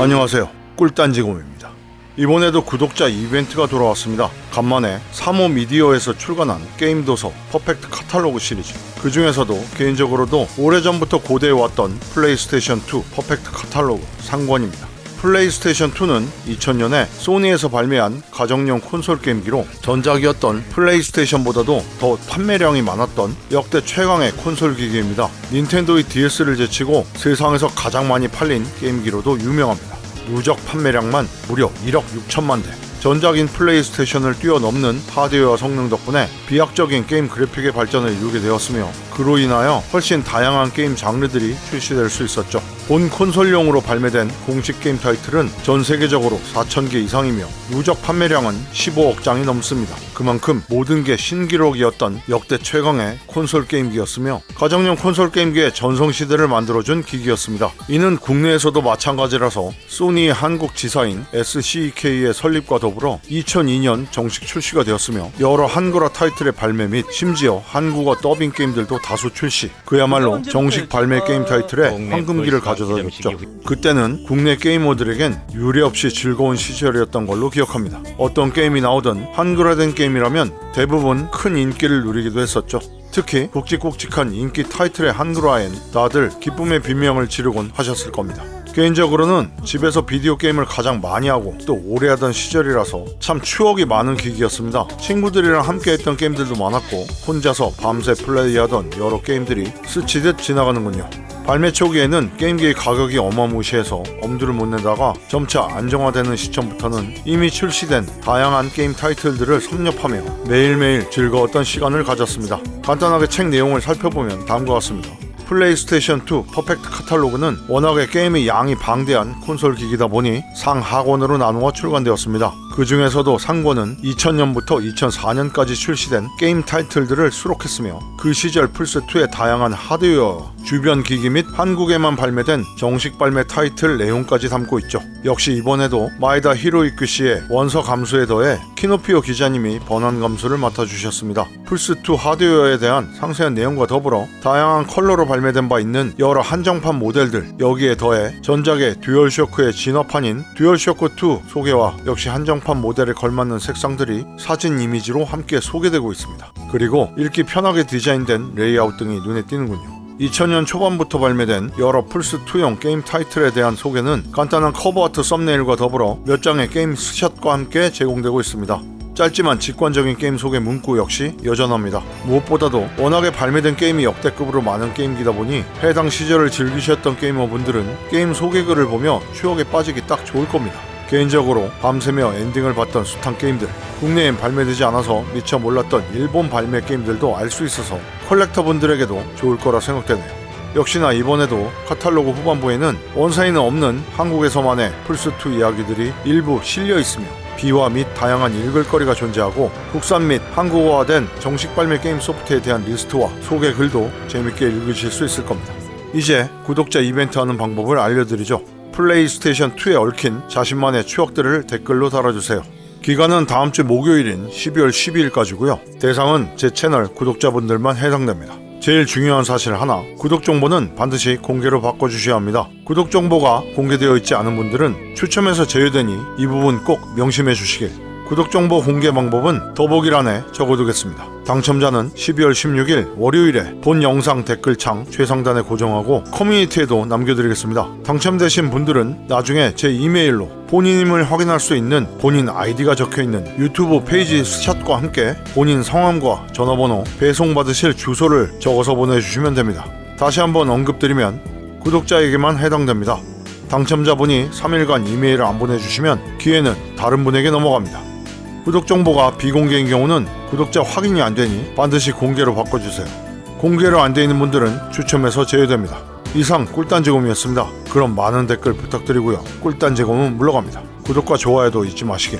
안녕하세요. 꿀단지곰입니다. 이번에도 구독자 이벤트가 돌아왔습니다. 간만에 3호 미디어에서 출간한 게임 도서 퍼펙트 카탈로그 시리즈. 그 중에서도 개인적으로도 오래전부터 고대해왔던 플레이스테이션 2 퍼펙트 카탈로그 상권입니다. 플레이스테이션 2는 2000년에 소니에서 발매한 가정용 콘솔 게임기로 전작이었던 플레이스테이션보다도 더 판매량이 많았던 역대 최강의 콘솔 기기입니다. 닌텐도의 DS를 제치고 세상에서 가장 많이 팔린 게임기로도 유명합니다. 누적 판매량만 무려 1억 6천만 대. 전작인 플레이스테이션을 뛰어넘는 하드웨어 성능 덕분에 비약적인 게임 그래픽의 발전을 이루게 되었으며 그로 인하여 훨씬 다양한 게임 장르들이 출시될 수 있었죠. 본 콘솔용으로 발매된 공식 게임 타이틀은 전 세계적으로 4,000개 이상이며 누적 판매량은 15억 장이 넘습니다. 그만큼 모든 게 신기록이었던 역대 최강의 콘솔 게임기였으며 가정용 콘솔 게임기의 전성시대를 만들어준 기기였습니다. 이는 국내에서도 마찬가지라서 소니의 한국 지사인 SCK의 설립과 더불어 2002년 정식 출시가 되었으며 여러 한글화 타이틀의 발매 및 심지어 한국어 더빙 게임들도 다수 출시. 그야말로 정식 발매 게임 타이틀에 황금기를 가져다 줬죠. 그때는 국내 게이머들에겐 유례 없이 즐거운 시절이었던 걸로 기억합니다. 어떤 게임이 나오든 한글화된 게임이라면 대부분 큰 인기를 누리기도 했었죠. 특히 굵직굵직한 인기 타이틀의 한글화엔 다들 기쁨의 비명을 지르곤 하셨을 겁니다. 개인적으로는 집에서 비디오 게임을 가장 많이 하고 또 오래 하던 시절이라서 참 추억이 많은 기기였습니다. 친구들이랑 함께 했던 게임들도 많았고 혼자서 밤새 플레이하던 여러 게임들이 스치듯 지나가는군요. 발매 초기에는 게임기의 가격이 어마무시해서 엄두를 못 내다가 점차 안정화되는 시점부터는 이미 출시된 다양한 게임 타이틀들을 섭렵하며 매일매일 즐거웠던 시간을 가졌습니다. 간단하게 책 내용을 살펴보면 다음과 같습니다. 플레이스테이션 2 퍼펙트 카탈로그는 워낙에 게임의 양이 방대한 콘솔 기기다 보니 상하권으로 나누어 출간되었습니다. 그 중에서도 상권은 2000년부터 2004년까지 출시된 게임 타이틀들을 수록했으며 그 시절 플스2의 다양한 하드웨어, 주변 기기 및 한국에만 발매된 정식 발매 타이틀 내용까지 담고 있죠. 역시 이번에도 마이다 히로이크 씨의 원서 감수에 더해 키노피오 기자님이 번안 감수를 맡아주셨습니다. 플스2 하드웨어에 대한 상세한 내용과 더불어 다양한 컬러로 발 매된 바 있는 여러 한정판 모델들 여기에 더해 전작의 듀얼쇼크의 진화판인 듀얼쇼크2 소개와 역시 한정판 모델에 걸맞는 색상들이 사진 이미지로 함께 소개되고 있습니다. 그리고 읽기 편하게 디자인된 레이아웃 등이 눈에 띄는군요. 2000년 초반부터 발매된 여러 플스2용 게임 타이틀에 대한 소개는 간단한 커버아트 썸네일과 더불어 몇 장의 게임 스샷과 함께 제공되고 있습니다. 짧지만 직관적인 게임 소개 문구 역시 여전합니다. 무엇보다도 워낙에 발매된 게임이 역대급으로 많은 게임기다 보니 해당 시절을 즐기셨던 게이머분들은 게임 소개글을 보며 추억에 빠지기 딱 좋을 겁니다. 개인적으로 밤새며 엔딩을 봤던 숱한 게임들, 국내엔 발매되지 않아서 미처 몰랐던 일본 발매 게임들도 알 수 있어서 컬렉터분들에게도 좋을 거라 생각되네요. 역시나 이번에도 카탈로그 후반부에는 원사인은 없는 한국에서만의 플스2 이야기들이 일부 실려 있으며 비화 및 다양한 읽을거리가 존재하고 국산 및 한국어화된 정식 발매 게임 소프트에 대한 리스트와 소개 글도 재밌게 읽으실 수 있을 겁니다. 이제 구독자 이벤트 하는 방법을 알려드리죠. 플레이스테이션 2에 얽힌 자신만의 추억들을 댓글로 달아주세요. 기간은 다음 주 목요일인 12월 12일까지고요. 대상은 제 채널 구독자분들만 해당됩니다. 제일 중요한 사실 하나, 구독 정보는 반드시 공개로 바꿔주셔야 합니다. 구독 정보가 공개되어 있지 않은 분들은 추첨에서 제외되니 이 부분 꼭 명심해 주시길. 구독 정보 공개 방법은 더보기란에 적어두겠습니다. 당첨자는 12월 16일 월요일에 본 영상 댓글창 최상단에 고정하고 커뮤니티에도 남겨드리겠습니다. 당첨되신 분들은 나중에 제 이메일로 본인임을 확인할 수 있는 본인 아이디가 적혀 있는 유튜브 페이지 스샷과 함께 본인 성함과 전화번호, 배송받으실 주소를 적어서 보내주시면 됩니다. 다시 한번 언급드리면 구독자에게만 해당됩니다. 당첨자분이 3일간 이메일을 안 보내주시면 기회는 다른 분에게 넘어갑니다. 구독 정보가 비공개인 경우는 구독자 확인이 안 되니 반드시 공개로 바꿔주세요. 공개로 안 돼 있는 분들은 추첨해서 제외됩니다. 이상 꿀단 제공이었습니다. 그럼 많은 댓글 부탁드리고요. 꿀단 제공은 물러갑니다. 구독과 좋아요도 잊지 마시길.